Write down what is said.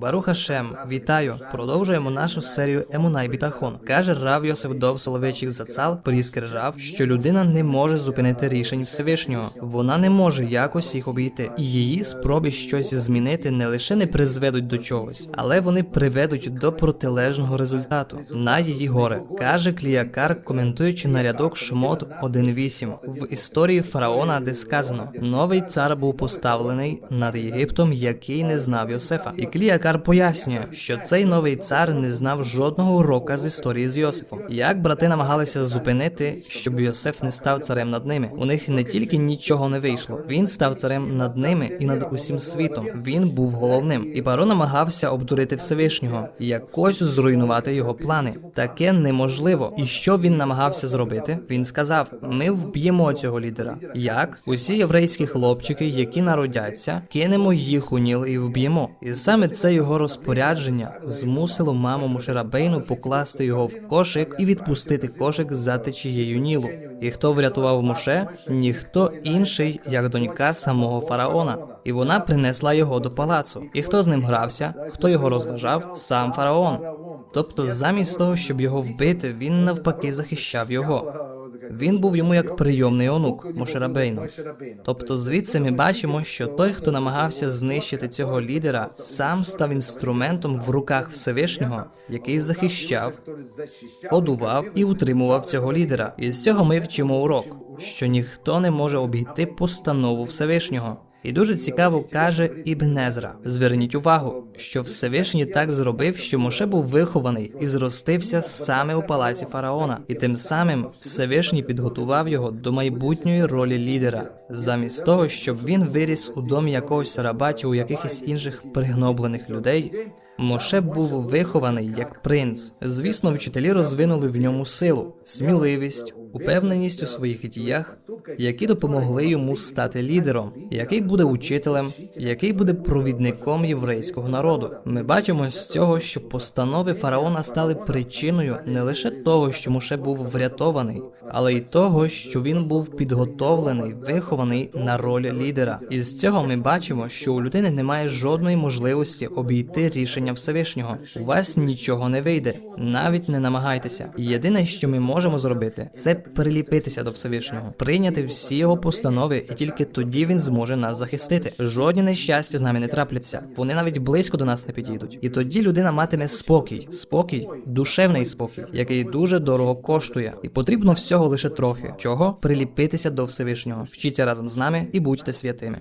Баруха Шем, вітаю! Продовжуємо нашу серію Емунай Бітахон. Каже Рав Йосиф Дов Соловейчик Зацал, пріскержав, що людина не може зупинити рішень Всевишнього. Вона не може якось їх обійти. І її спроби щось змінити не лише не призведуть до чогось, але вони приведуть до протилежного результату на її горе. Каже Кліякар, коментуючи на рядок Шмот 1.8. в історії фараона, де сказано: новий цар був поставлений над Єгиптом, який не знав Йосифа. І Кліякар пояснює, що цей новий цар не знав жодного урока з історії з Йосифом. Як брати намагалися зупинити, щоб Йосиф не став царем над ними. У них не тільки нічого не вийшло, він став царем над ними і над усім світом. Він був головним, і Паро намагався обдурити Всевишнього, якось зруйнувати його плани. Таке неможливо. І що він намагався зробити? Він сказав: Ми вб'ємо цього лідера. Як усі єврейські хлопчики, які народяться, кинемо їх у ніл і вб'ємо. І саме це його розпорядження змусило маму Мушерабейну покласти його в кошик і відпустити кошик за течією нілу. І хто врятував Моше? Ніхто інший, як донька самого фараона. І вона принесла його до палацу. І хто з ним грався, хто його розважав? Сам фараон. Тобто, замість того, щоб його вбити, він навпаки захищав його. Він був йому як прийомний онук Мошерабейну. Тобто, звідси ми бачимо, що той, хто намагався знищити цього лідера, сам став інструментом в руках Всевишнього, який захищав, подував і утримував цього лідера. І з цього ми вчимо урок, що ніхто не може обійти постанову Всевишнього. І дуже цікаво каже Ібн Езра. Зверніть увагу, що Всевишній так зробив, що Моше був вихований і зростився саме у палаці фараона, і тим самим Всевишній підготував його до майбутньої ролі лідера, замість того, щоб він виріс у домі якогось раба чи у якихось інших пригноблених людей. Моше був вихований як принц. Звісно, вчителі розвинули в ньому силу, сміливість, упевненість у своїх діях, які допомогли йому стати лідером, який буде учителем, який буде провідником єврейського народу. Ми бачимо з цього, що постанови фараона стали причиною не лише того, що Моше був врятований, але й того, що він був підготовлений, вихований на роль лідера. І з цього ми бачимо, що у людини немає жодної можливості обійти рішення Всевишнього. У вас нічого не вийде, навіть не намагайтеся. Єдине, що ми можемо зробити, це приліпитися до Всевишнього, прийняти всі його постанови, і тільки тоді він зможе нас захистити. Жодні нещастя з нами не трапляться. Вони навіть близько до нас не підійдуть. І тоді людина матиме спокій, спокій, душевний спокій, який дуже дорого коштує, і потрібно всього лише трохи. Чого приліпитися до Всевишнього. Вчіться разом з нами і будьте святими.